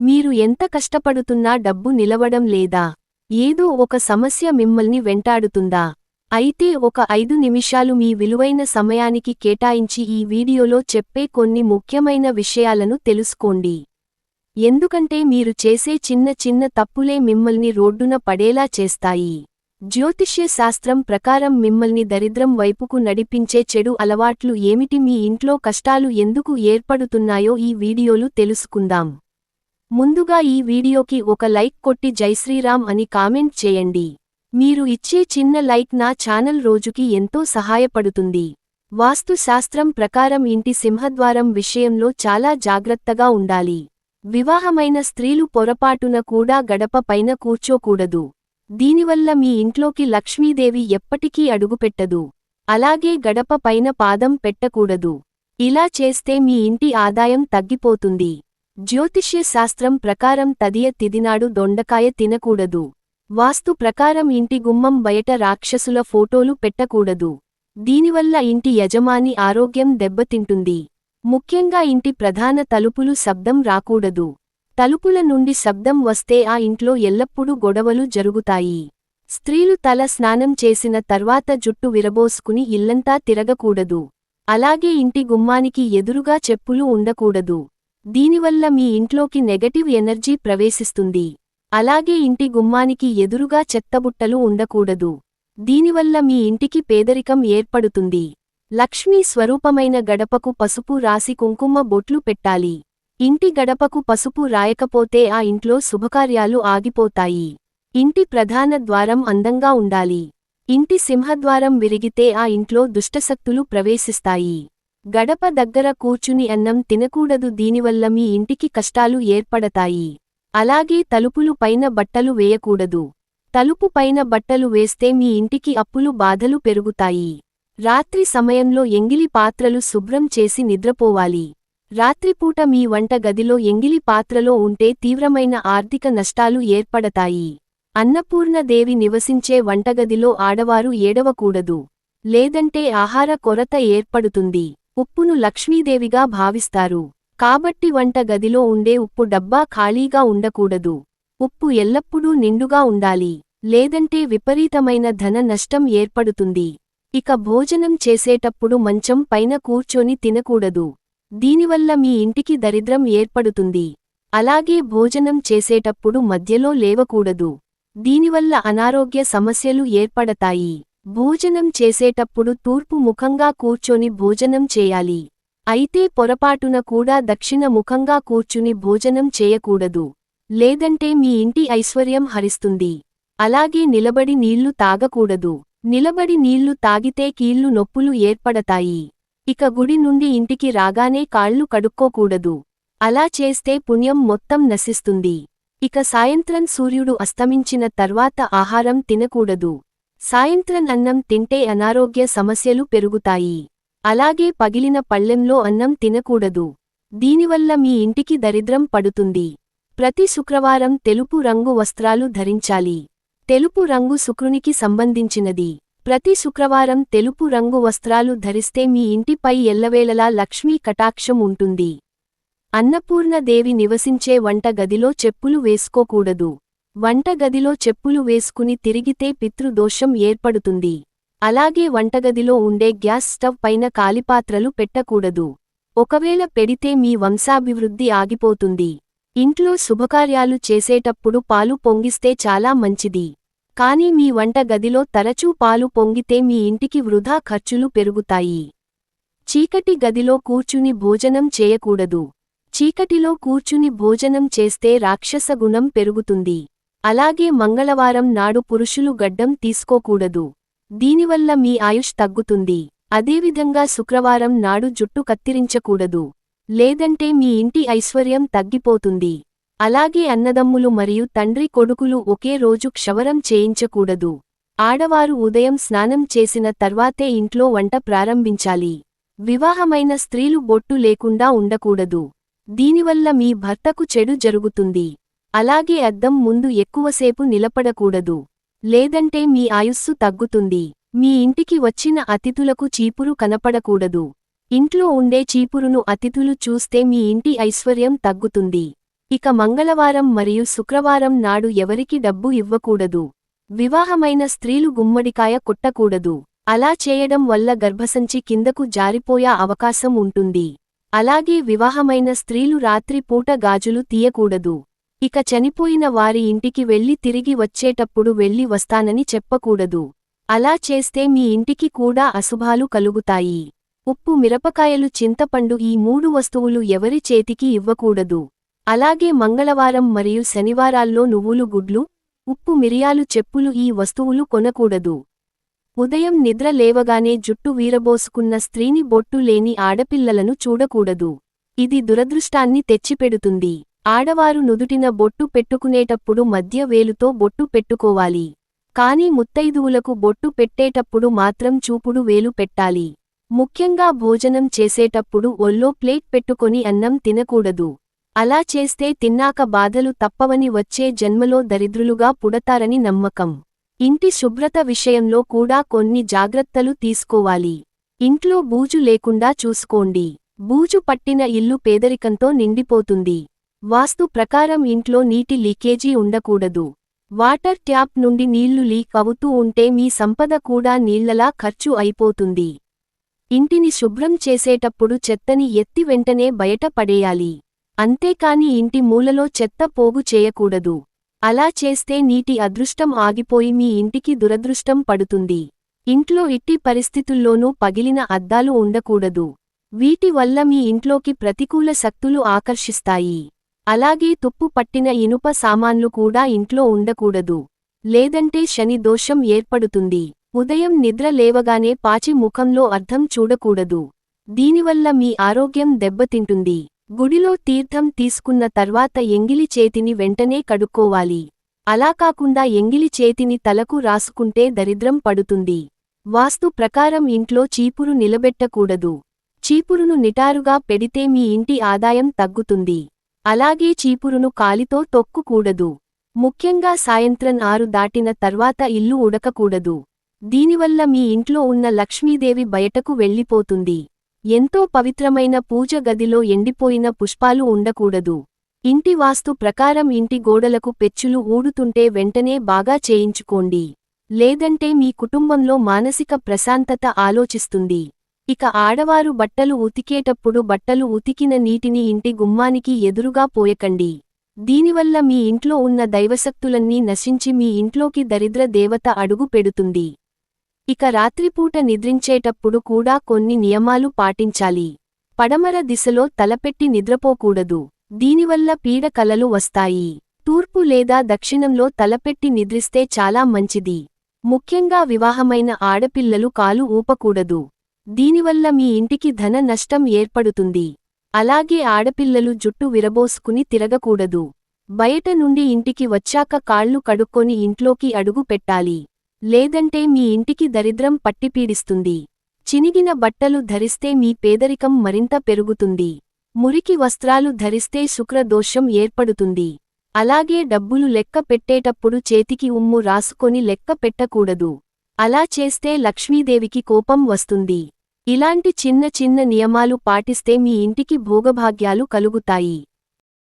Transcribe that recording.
మీరు ఎంత కష్టపడుతున్నా డబ్బు నిలవడం లేదా ఏదో ఒక సమస్య మిమ్మల్ని వెంటాడుతుందా? అయితే ఒక ఐదు నిమిషాలు మీ విలువైన సమయానికి కేటాయించి ఈ వీడియోలో చెప్పే కొన్ని ముఖ్యమైన విషయాలను తెలుసుకోండి. ఎందుకంటే మీరు చేసే చిన్న చిన్న తప్పులే మిమ్మల్ని రోడ్డున పడేలా చేస్తాయి. జ్యోతిష్య శాస్త్రం ప్రకారం మిమ్మల్ని దరిద్రం వైపుకు నడిపించే చెడు అలవాట్లు ఏమిటి? మీ ఇంట్లో కష్టాలు ఎందుకు ఏర్పడుతున్నాయో ఈ వీడియోలు తెలుసుకుందాం. ముందుగా ఈ వీడియోకి ఒక లైక్ కొట్టి జైశ్రీరామ్ అని కామెంట్ చేయండి. మీరు ఇచ్చే చిన్న లైక్ నా ఛానల్ రోజుకి ఎంతో సహాయపడుతుంది. వాస్తుశాస్త్రం ప్రకారం ఇంటి సింహద్వారం విషయంలో చాలా జాగ్రత్తగా ఉండాలి. వివాహమైన స్త్రీలు పొరపాటున కూడా గడప పైన కూర్చోకూడదు. దీనివల్ల మీ ఇంట్లోకి లక్ష్మీదేవి ఎప్పటికీ అడుగుపెట్టదు. అలాగే గడప పైన పాదం పెట్టకూడదు. ఇలా చేస్తే మీ ఇంటి ఆదాయం తగ్గిపోతుంది. జ్యోతిష్య శాస్త్రం ప్రకారం తదియ తిదినాడు దొండకాయ తినకూడదు. వాస్తు ప్రకారం ఇంటి గుమ్మం బయట రాక్షసుల ఫోటోలు పెట్టకూడదు. దీనివల్ల ఇంటి యజమాని ఆరోగ్యం దెబ్బతింటుంది. ముఖ్యంగా ఇంటి ప్రధాన తలుపులు శబ్దం రాకూడదు. తలుపుల నుండి శబ్దం వస్తే ఆ ఇంట్లో ఎల్లప్పుడూ గొడవలు జరుగుతాయి. స్త్రీలు తల స్నానం చేసిన తర్వాత జుట్టు విరబోసుకుని ఇల్లంతా తిరగకూడదు. అలాగే ఇంటి గుమ్మానికి ఎదురుగా చెప్పులు ఉండకూడదు. దీనివల్ల మీ ఇంట్లోకి నెగటివ్ ఎనర్జీ ప్రవేశిస్తుంది. అలాగే ఇంటి గుమ్మానికి ఎదురుగా చెత్తబుట్టలు ఉండకూడదు. దీనివల్ల మీ ఇంటికి పేదరికం ఏర్పడుతుంది. లక్ష్మీ స్వరూపమైన గడపకు పసుపు రాసి కుంకుమ బొట్లు పెట్టాలి. ఇంటి గడపకు పసుపు రాయకపోతే ఆ ఇంట్లో శుభకార్యాలు ఆగిపోతాయి. ఇంటి ప్రధాన ద్వారం అందంగా ఉండాలి. ఇంటి సింహద్వారం విరిగితే ఆ ఇంట్లో దుష్టశక్తులు ప్రవేశిస్తాయి. గడప దగ్గర కూర్చుని అన్నం తినకూడదు దీనివల్ల మీ ఇంటికి కష్టాలు ఏర్పడతాయి. అలాగే తలుపులు పైన బట్టలు వేయకూడదు. తలుపు పైన బట్టలు వేస్తే మీ ఇంటికి అప్పులు బాధలు పెరుగుతాయి. రాత్రి సమయంలో ఎంగిలి పాత్రలు శుభ్రం చేసి నిద్రపోవాలి. రాత్రిపూట మీ వంట గదిలో ఎంగిలి పాత్రలో ఉంటే తీవ్రమైన ఆర్థిక నష్టాలు ఏర్పడతాయి. అన్నపూర్ణదేవి నివసించే వంటగదిలో ఆడవారు ఏడవకూడదు. లేదంటే ఆహార కొరత ఏర్పడుతుంది. ఉప్పును లక్ష్మీదేవిగా భావిస్తారు. కాబట్టి వంట గదిలో ఉండే ఉప్పు డబ్బా ఖాళీగా ఉండకూడదు. ఉప్పు ఎల్లప్పుడూ నిండుగా ఉండాలి. లేదంటే విపరీతమైన ధన నష్టం ఏర్పడుతుంది. ఇక భోజనం చేసేటప్పుడు మంచం పైన కూర్చొని తినకూడదు. దీనివల్ల మీ ఇంటికి దరిద్రం ఏర్పడుతుంది. అలాగే భోజనం చేసేటప్పుడు మధ్యలో లేవకూడదు. దీనివల్ల అనారోగ్య సమస్యలు ఏర్పడతాయి. భోజనం చేసేటప్పుడు తూర్పు ముఖంగా కూర్చొని భోజనం చేయాలి. అయితే పొరపాటున కూడా దక్షిణ ముఖంగా కూర్చుని భోజనం చేయకూడదు. లేదంటే మీ ఇంటి ఐశ్వర్యం హరిస్తుంది. అలాగే నిలబడి నీళ్ళు తాగకూడదు. నిలబడి నీళ్ళు తాగితే కీళ్ళు నొప్పులు ఏర్పడతాయి. ఇక గుడి నుండి ఇంటికి రాగానే కాళ్ళు కడుక్కోకూడదు. అలా చేస్తే పుణ్యం మొత్తం నశిస్తుంది. ఇక సాయంత్రం సూర్యుడు అస్తమించిన తర్వాత ఆహారం తినకూడదు. సాయంత్రం అన్నం తింటే అనారోగ్య సమస్యలు పెరుగుతాయి. అలాగే పగిలిన పళ్ళెంలో అన్నం తినకూడదు. దీనివల్ల మీ ఇంటికి దరిద్రం పడుతుంది. ప్రతి శుక్రవారం తెలుపు రంగు వస్త్రాలు ధరించాలి. తెలుపు రంగు శుక్రునికి సంబంధించినది. ప్రతి శుక్రవారం తెలుపు రంగు వస్త్రాలు ధరిస్తే మీ ఇంటిపై ఎల్లవేళలా లక్ష్మీ కటాక్షం ఉంటుంది. అన్నపూర్ణదేవి నివసించే వంట గదిలో చెప్పులు వేసుకోకూడదు. వంటగదిలో చెప్పులు వేసుకుని తిరిగితే పితృదోషం ఏర్పడుతుంది. అలాగే వంటగదిలో ఉండే గ్యాస్ స్టవ్ పైన కాలిపాత్రలు పెట్టకూడదు. ఒకవేళ పెడితే మీ వంశాభివృద్ధి ఆగిపోతుంది. ఇంట్లో శుభకార్యాలు చేసేటప్పుడు పాలు పొంగిస్తే చాలా మంచిది. కానీ మీ వంట గదిలో తరచూ పాలు పొంగితే మీ ఇంటికి వృధా ఖర్చులు పెరుగుతాయి. చీకటి గదిలో కూర్చుని భోజనం చేయకూడదు. చీకటిలో కూర్చుని భోజనం చేస్తే రాక్షస గుణం పెరుగుతుంది. అలాగే మంగళవారం నాడు పురుషులు గడ్డం తీసుకోకూడదు. దీనివల్ల మీ ఆయుష్ తగ్గుతుంది. అదేవిధంగా శుక్రవారం నాడు జుట్టు కత్తిరించకూడదు. లేదంటే మీ ఇంటి ఐశ్వర్యం తగ్గిపోతుంది. అలాగే అన్నదమ్ములు మరియు తండ్రి కొడుకులు ఒకే రోజు క్షవరం చేయించకూడదు. ఆడవారు ఉదయం స్నానం చేసిన తర్వాతే ఇంట్లో వంట ప్రారంభించాలి. వివాహమైన స్త్రీలు బొట్టు లేకుండా ఉండకూడదు. దీనివల్ల మీ భర్తకు చెడు జరుగుతుంది. అలాగే అద్దం ముందు ఎక్కువసేపు నిలపడకూడదు లేదంటే మీ ఆయుస్సు తగ్గుతుంది. మీ ఇంటికి వచ్చిన అతిథులకు చీపురు కనపడకూడదు. ఇంట్లో ఉండే చీపురును అతిథులు చూస్తే మీ ఇంటి ఐశ్వర్యం తగ్గుతుంది. ఇక మంగళవారం మరియు శుక్రవారం నాడు ఎవరికి డబ్బు ఇవ్వకూడదు. వివాహమైన స్త్రీలు గుమ్మడికాయ కొట్టకూడదు. అలా చేయడం వల్ల గర్భసంచి కిందకు జారిపోయే అవకాశం ఉంటుంది. అలాగే వివాహమైన స్త్రీలు రాత్రి పూట గాజులు తీయకూడదు. ఇక చనిపోయిన వారి ఇంటికి వెళ్ళి తిరిగి వచ్చేటప్పుడు వెళ్ళి వస్తానని చెప్పకూడదు. అలా చేస్తే మీ ఇంటికి కూడా అశుభాలు కలుగుతాయి. ఉప్పు మిరపకాయలు చింతపండు ఈ మూడు వస్తువులు ఎవరి చేతికి ఇవ్వకూడదు. అలాగే మంగళవారం మరియు శనివారాల్లో నువ్వులు గుడ్లు ఉప్పు మిరియాలు చెప్పులు ఈ వస్తువులు కొనకూడదు. ఉదయం నిద్ర లేవగానే జుట్టు వీరబోసుకున్న స్త్రీని బొట్టు లేని ఆడపిల్లలను చూడకూడదు. ఇది దురదృష్టాన్ని తెచ్చిపెడుతుంది. ఆడవారు నుదుటిన బొట్టు పెట్టుకునేటప్పుడు మధ్య వేలుతో బొట్టు పెట్టుకోవాలి. కాని ముత్తైదువులకు బొట్టు పెట్టేటప్పుడు మాత్రం చూపుడు వేలు పెట్టాలి. ముఖ్యంగా భోజనం చేసేటప్పుడు ఒల్లో ప్లేట్ పెట్టుకొని అన్నం తినకూడదు. అలా చేస్తే తిన్నాక బాధలు తప్పవని వచ్చే జన్మలో దరిద్రులుగా పుడతారని నమ్మకం. ఇంటి శుభ్రత విషయంలో కూడా కొన్ని జాగ్రత్తలు తీసుకోవాలి. ఇంట్లో బూజు లేకుండా చూసుకోండి. బూజు పట్టిన ఇల్లు పేదరికంతో నిండిపోతుంది. వాస్తు ప్రకారం ఇంట్లో నీటి లీకేజీ ఉండకూడదు. వాటర్ ట్యాప్ నుండి నీళ్ళు లీక్ అవుతూ ఉంటే మీ సంపద కూడా నీళ్ళలా ఖర్చు అయిపోతుంది. ఇంటిని శుభ్రం చేసేటప్పుడు చెత్తని ఎత్తి వెంటనే బయట పడేయాలి. అంతేకాని ఇంటి మూలలో చెత్త పోగు చేయకూడదు. అలా చేస్తే నీటి అదృష్టం ఆగిపోయి మీ ఇంటికి దురదృష్టం పడుతుంది. ఇంట్లో ఇట్టి పరిస్థితుల్లోనూ పగిలిన అద్దాలు ఉండకూడదు. వీటి వల్ల మీ ఇంట్లోకి ప్రతికూల శక్తులు ఆకర్షిస్తాయి. అలాగే తుప్పు పట్టిన ఇనుప సామాన్లు కూడా ఇంట్లో ఉండకూడదు. లేదంటే శని దోషం ఏర్పడుతుంది. ఉదయం నిద్ర లేవగానే పాచి ముఖంలో అర్థం చూడకూడదు. దీనివల్ల మీ ఆరోగ్యం దెబ్బతింటుంది. గుడిలో తీర్థం తీసుకున్న తర్వాత ఎంగిలి చేతిని వెంటనే కడుక్కోవాలి. అలా కాకుండా ఎంగిలి చేతిని తలకు రాసుకుంటే దరిద్రం పడుతుంది. వాస్తు ప్రకారం ఇంట్లో చీపురు నిలబెట్టకూడదు. చీపురును నిటారుగా పెడితే మీ ఇంటి ఆదాయం తగ్గుతుంది. అలాగే చీపురును కాలితో తొక్కుకూడదు. ముఖ్యంగా సాయంత్రం ఆరు దాటిన తర్వాత ఇల్లు ఉడకకూడదు. దీనివల్ల మీ ఇంట్లో ఉన్న లక్ష్మీదేవి బయటకు వెళ్ళిపోతుంది. ఎంతో పవిత్రమైన పూజ గదిలో ఎండిపోయిన పుష్పాలు ఉండకూడదు. ఇంటి వాస్తు ప్రకారం ఇంటి గోడలకు పెచ్చులు ఊడుతుంటే వెంటనే బాగా చేయించుకోండి. లేదంటే మీ కుటుంబంలో మానసిక ప్రశాంతత ఆలోచిస్తుంది. ఇక ఆడవారు బట్టలు ఉతికేటప్పుడు బట్టలు ఉతికిన నీటిని ఇంటి గుమ్మానికి ఎదురుగా పోయకండి. దీనివల్ల మీ ఇంట్లో ఉన్న దైవశక్తులన్నీ నశించి మీ ఇంట్లోకి దరిద్ర దేవత అడుగు పెడుతుంది. ఇక రాత్రిపూట నిద్రించేటప్పుడు కూడా కొన్ని నియమాలు పాటించాలి. పడమర దిశలో తలపెట్టి నిద్రపోకూడదు. దీనివల్ల పీడ కలలు వస్తాయి. తూర్పు లేదా దక్షిణంలో తలపెట్టి నిద్రిస్తే చాలా మంచిది. ముఖ్యంగా వివాహమైన ఆడపిల్లలు కాలు ఊపకూడదు. దీనివల్ల మీ ఇంటికి ధన నష్టం ఏర్పడుతుంది. అలాగే ఆడపిల్లలు జుట్టు విరబోసుకుని తిరగకూడదు. బయట నుండి ఇంటికి వచ్చాక కాళ్ళు కడుక్కొని ఇంట్లోకి అడుగు పెట్టాలి. లేదంటే మీ ఇంటికి దరిద్రం పట్టిపీడిస్తుంది. చినిగిన బట్టలు ధరిస్తే మీ పేదరికం మరింత పెరుగుతుంది. మురికి వస్త్రాలు ధరిస్తే శుక్రదోషం ఏర్పడుతుంది. అలాగే డబ్బులు లెక్క పెట్టేటప్పుడు చేతికి ఉమ్ము రాసుకొని లెక్క పెట్టకూడదు. అలా చేస్తే లక్ష్మీదేవికి కోపం వస్తుంది. ఇలాంటి చిన్న చిన్న నియమాలు పాటిస్తే మీ ఇంటికి భోగభాగ్యాలు కలుగుతాయి.